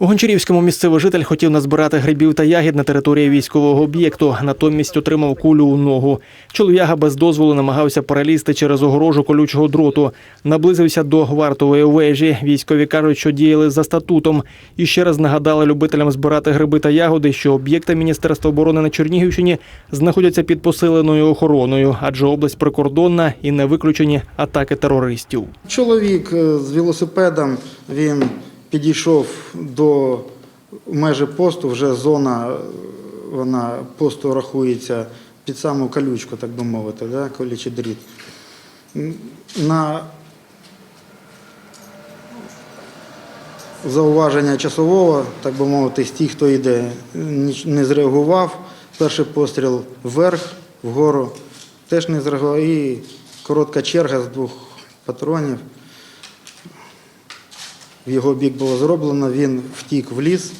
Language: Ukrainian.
У Гончарівському місцевий житель хотів назбирати грибів та ягід на території військового об'єкту. Натомість отримав кулю у ногу. Чолов'яга без дозволу намагався перелізти через огорожу колючого дроту. Наблизився до вартової вежі. Військові кажуть, що діяли за статутом. І ще раз нагадали любителям збирати гриби та ягоди, що об'єкти Міністерства оборони на Чернігівщині знаходяться під посиленою охороною, адже область прикордонна і не виключені атаки терористів. Чоловік е, з велосипедом він підійшов до межі посту, вже зона е, вона посту рахується під саму колючку, так би мовити, да, колючий дріт. На зауваження часового, так би мовити, з тих, хто йде, не зреагував. Перший постріл вверх, вгору теж не зреагував. І коротка черга з двох патронів. В його бік було зроблено, він втік в ліс